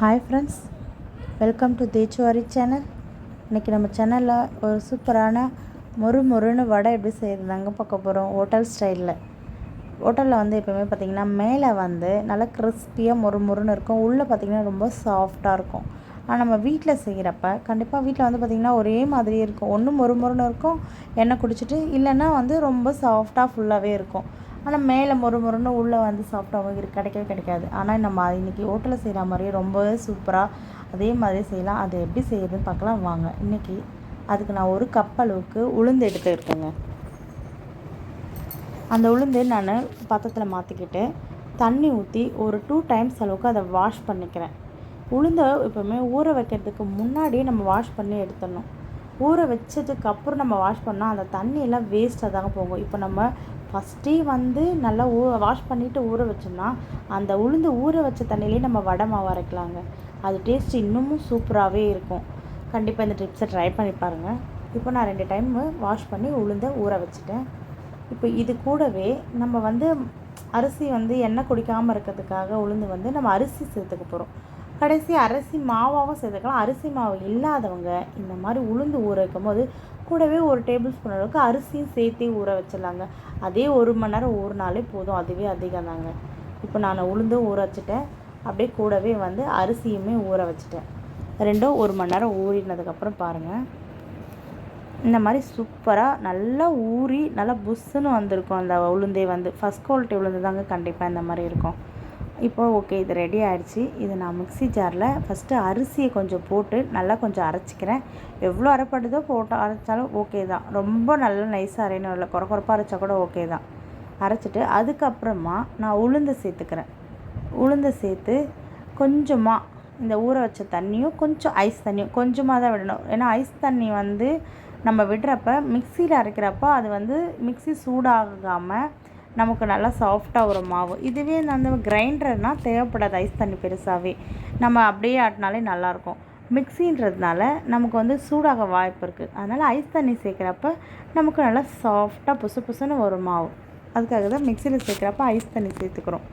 Hi friends welcome to Thechuvari channel இன்றைக்கி நம்ம சேனலில் ஒரு சூப்பரான மொறு மொறுன்னு வடை எப்படி செய்கிறதாங்க பார்க்க போகிறோம் ஹோட்டல் ஸ்டைலில் ஹோட்டலில் வந்து எப்போவுமே பார்த்திங்கன்னா மேலே வந்து நல்லா கிறிஸ்பியாக மொறு மொறுன்னு இருக்கும். உள்ளே பார்த்திங்கன்னா ரொம்ப சாஃப்டாக இருக்கும். ஆனால் நம்ம வீட்டில் செய்கிறப்ப கண்டிப்பாக வீட்டில் வந்து பார்த்திங்கன்னா ஒரே மாதிரியே இருக்கும். ஒன்று மொறு மொறுன்னு இருக்கும் எண்ணெய் குடிச்சிட்டு இல்லைன்னா வந்து ரொம்ப சாஃப்டாக ஃபுல்லாகவே இருக்கும். ஆனால் மேலே மொறு மொறுன்னு உள்ளே வந்து சாஃப்டாகவும் அவங்க கிடைக்கவே கிடைக்காது. ஆனால் நம்ம இன்றைக்கி ஹோட்டலில் செய்கிற மாதிரியே ரொம்பவே சூப்பராக அதே மாதிரி செய்யலாம். அது எப்படி செய்யுதுன்னு பார்க்கலாம். வாங்க. இன்றைக்கி அதுக்கு நான் ஒரு கப் அளவுக்கு உளுந்து எடுத்துருக்கேங்க அந்த உளுந்து நான் பத்தத்தில் மாற்றிக்கிட்டு தண்ணி ஊற்றி ஒரு டூ டைம்ஸ் அளவுக்கு அதை வாஷ் பண்ணிக்கிறேன். உளுந்தை எப்போவுமே ஊற வைக்கிறதுக்கு முன்னாடியே நம்ம வாஷ் பண்ணி எடுத்துடணும். ஊற வச்சதுக்கு அப்புறம் நம்ம வாஷ் பண்ணால் அந்த தண்ணியெல்லாம் வேஸ்ட்டாக தாங்க போகும். இப்போ நம்ம ஃபஸ்ட்டே வந்து நல்லா ஊ வாஷ் பண்ணிவிட்டு ஊற வச்சோம்னா அந்த உளுந்து ஊற வச்ச தண்ணியிலே நம்ம வடை மாவு அரைக்கலாங்க. அது டேஸ்ட் இன்னமும் சூப்பராகவே இருக்கும். கண்டிப்பாக இந்த ட்ரிப்ஸை ட்ரை பண்ணி பாருங்கள் இப்போ நான் ரெண்டு டைம் வாஷ் பண்ணி உளுந்தை ஊற வச்சுட்டேன். இப்போ இது கூடவே நம்ம வந்து அரிசி வந்து எண்ணெய் குடிக்காமல் இருக்கிறதுக்காக உளுந்து வந்து நம்ம அரிசி சேர்த்துக்க போகிறோம் கடைசி அரிசி மாவாகவும் சேர்த்துக்கலாம். அரிசி மாவு இல்லாதவங்க இந்த மாதிரி உளுந்து ஊற வைக்கும் போது கூடவே ஒரு டேபிள் ஸ்பூன் அளவுக்கு அரிசியும் சேர்த்தே ஊற வச்சிடலாங்க. அதே ஒரு மணி நேரம் ஊறினாலே போதும். அதுவே அதிகம் தாங்க. இப்போ நான் உளுந்தும் ஊற வச்சுட்டேன். அப்படியே கூடவே வந்து அரிசியுமே ஊற வச்சுட்டேன். ரெண்டும் ஒரு மணி நேரம் ஊறினதுக்கப்புறம் பாருங்கள் இந்த மாதிரி சூப்பராக நல்லா ஊறி நல்லா புஷ்ஷுன்னு வந்திருக்கும். அந்த உளுந்தே வந்து. ஃபஸ்ட் குவாலிட்டி உளுந்து தாங்க கண்டிப்பாக இந்த மாதிரி இருக்கும். இப்போ ஓகே இது ரெடி ஆகிடுச்சி இது நான் மிக்சி ஜாரில் ஃபஸ்ட்டு அரிசியை கொஞ்சம் போட்டு நல்லா கொஞ்சம் அரைச்சிக்கிறேன். எவ்வளோ அரைப்படுதோ போட்டு அரைச்சாலும் ஓகே தான். ரொம்ப நல்லா நைஸாக அரையணும். இல்லை குறை குறைப்பாக அரைச்சா கூட ஓகே தான். அரைச்சிட்டு அதுக்கப்புறமா நான் உளுந்து சேர்த்துக்கிறேன். உளுந்து சேர்த்து கொஞ்சமாக இந்த ஊற வச்ச தண்ணியும் கொஞ்சம் ஐஸ் தண்ணியும் கொஞ்சமாக தான் விடணும். ஏன்னா ஐஸ் தண்ணி வந்து நம்ம விடுறப்ப மிக்சியில் அரைக்கிறப்ப அது வந்து மிக்சி சூடாகாமல் நமக்கு நல்லா சாஃப்டாக ஒரு மாவு. இதுவே அந்த கிரைண்டர்னால் தேவைப்படாது ஐஸ் தண்ணி பெருசாகவே நம்ம அப்படியே ஆட்டினாலே நல்லாயிருக்கும். மிக்சின்றதுனால நமக்கு வந்து சூடாக வாய்ப்பு இருக்குது அதனால் ஐஸ் தண்ணி சேர்க்குறப்ப நமக்கு நல்லா சாஃப்டாக புசு புசுன்னு ஒரு மாவு. அதுக்காக தான் மிக்சியில் சேர்க்குறப்ப ஐஸ் தண்ணி சேர்த்துக்கிறோம்.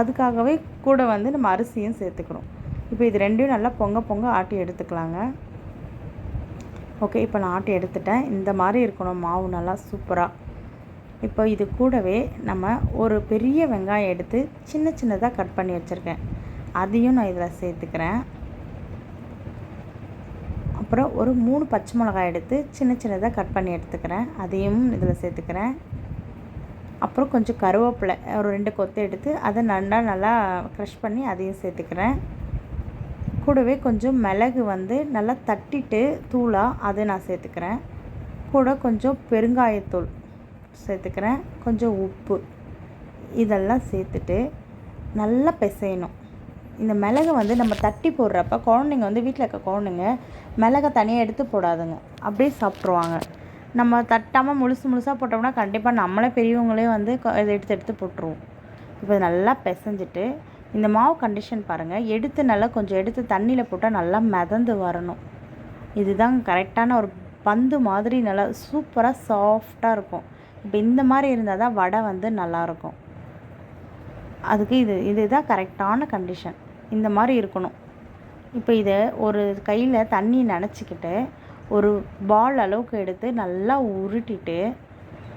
அதுக்காகவே கூட வந்து நம்ம அரிசியும் சேர்த்துக்கிறோம். இப்போ இது ரெண்டையும் நல்லா பொங்க பொங்க ஆட்டி எடுத்துக்கலாங்க. ஓகே இப்போ நான் ஆட்டி எடுத்துட்டேன். இந்த மாதிரி இருக்கணும் மாவு நல்லா சூப்பராக இப்போ இது கூடவே நம்ம ஒரு பெரிய வெங்காயம் எடுத்து சின்ன சின்னதாக கட் பண்ணி வச்சுருக்கேன். அதையும் நான் இதில் சேர்த்துக்கிறேன். அப்புறம் ஒரு மூணு பச்சை மிளகாய் எடுத்து சின்ன சின்னதாக கட் பண்ணி எடுத்துக்கிறேன். அதையும் இதில் சேர்த்துக்கிறேன். அப்புறம் கொஞ்சம் கருவேப்பிலை ஒரு ரெண்டு கொத்து எடுத்து அதை நல்லா நல்லா க்ரஷ் பண்ணி அதையும் சேர்த்துக்கிறேன். கூடவே கொஞ்சம் மிளகு வந்து நல்லா தட்டிட்டு தூளாக அதை நான் சேர்த்துக்கிறேன். கூட கொஞ்சம் பெருங்காயத்தூள். சேர்த்துக்கிறேன். கொஞ்சம் உப்பு. இதெல்லாம் சேர்த்துட்டு நல்லா பிசையணும். இந்த மிளகை வந்து நம்ம தட்டி போடுறப்ப குழந்தைங்க வந்து வீட்டில் இருக்க குழந்தைங்க மிளகை தனியாக எடுத்து போடாதுங்க. அப்படியே சாப்பிட்ருவாங்க நம்ம தட்டாமல் முழுசு முழுசாக போட்டோம்னா கண்டிப்பாக நம்மளே பெரியவங்களே வந்து இதை எடுத்து எடுத்து போட்டுருவோம். இப்போ நல்லா பிசைஞ்சிட்டு இந்த மாவு கண்டிஷன் பாருங்கள் எடுத்து நல்லா கொஞ்சம் எடுத்து தண்ணியில் போட்டால் நல்லா மிதந்து வரணும். இதுதான் கரெக்டான ஒரு பந்து மாதிரி நல்லா சூப்பராக சாஃப்டாக இருக்கும். இப்போ இந்த மாதிரி இருந்தால் தான் வடை வந்து நல்லாயிருக்கும். அதுக்கு இது இதுதான் கரெக்டான கண்டிஷன் இந்த மாதிரி இருக்கணும். இப்போ இதை ஒரு கையில் தண்ணி நினச்சிக்கிட்டு ஒரு பால் அளவுக்கு எடுத்து நல்லா உருட்டிட்டு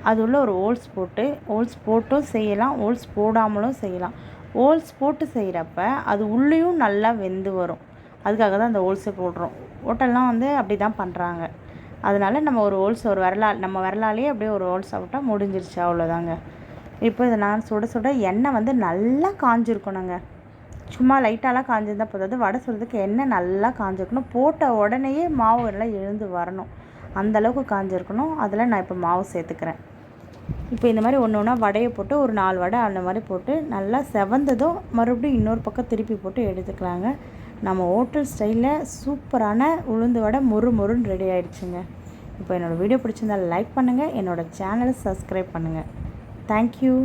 அது உள்ள ஒரு ஹோல்ஸ் போட்டு ஹோல்ஸ் போட்டும் செய்யலாம் ஹோல்ஸ் போடாமலும் செய்யலாம். ஓல்ஸ் போட்டு செய்கிறப்ப அது உள்ளேயும் நல்லா வெந்து வரும். அதுக்காக தான் அந்த ஓல்ஸை போடுறோம். ஹோட்டல்லாம் வந்து அப்படி தான் பண்ணுறாங்க அதனால நம்ம ஒரு ஓல்ஸ் ஒரு விரலால் நம்ம விரலாலே அப்படியே ஒரு ஹோல்ஸ் விட்டால் முடிஞ்சிருச்சு அவ்வளோதாங்க இப்போ இதை நான் சுட சுட எண்ணெய் வந்து நல்லா காஞ்சிருக்கணுங்க. சும்மா லைட்டாலாம் காஞ்சிருந்தால் போதாது வடை சுடுறதுக்கு எண்ணெய் நல்லா காஞ்சிருக்கணும். போட்ட உடனேயே மாவு எல்லாம் எழுந்து வரணும். அந்தளவுக்கு காஞ்சிருக்கணும். அதில் நான் இப்போ மாவு சேர்த்துக்கிறேன். இப்போ இந்த மாதிரி ஒன்று ஒன்றா வடையை போட்டு ஒரு நாலு வடை அந்த மாதிரி போட்டு நல்லா செவந்ததும் மறுபடியும் இன்னொரு பக்கம் திருப்பி போட்டு எடுத்துக்கலாங்க. நம்ம ஹோட்டல் ஸ்டைலில் சூப்பரான உளுந்து வடை மொறு மொறுன்னு ரெடி ஆகிடுச்சுங்க இப்போ என்னோடய வீடியோ பிடிச்சிருந்தால் லைக் பண்ணுங்கள் என்னோடய சேனலை சப்ஸ்கிரைப் பண்ணுங்கள் தேங்க்யூ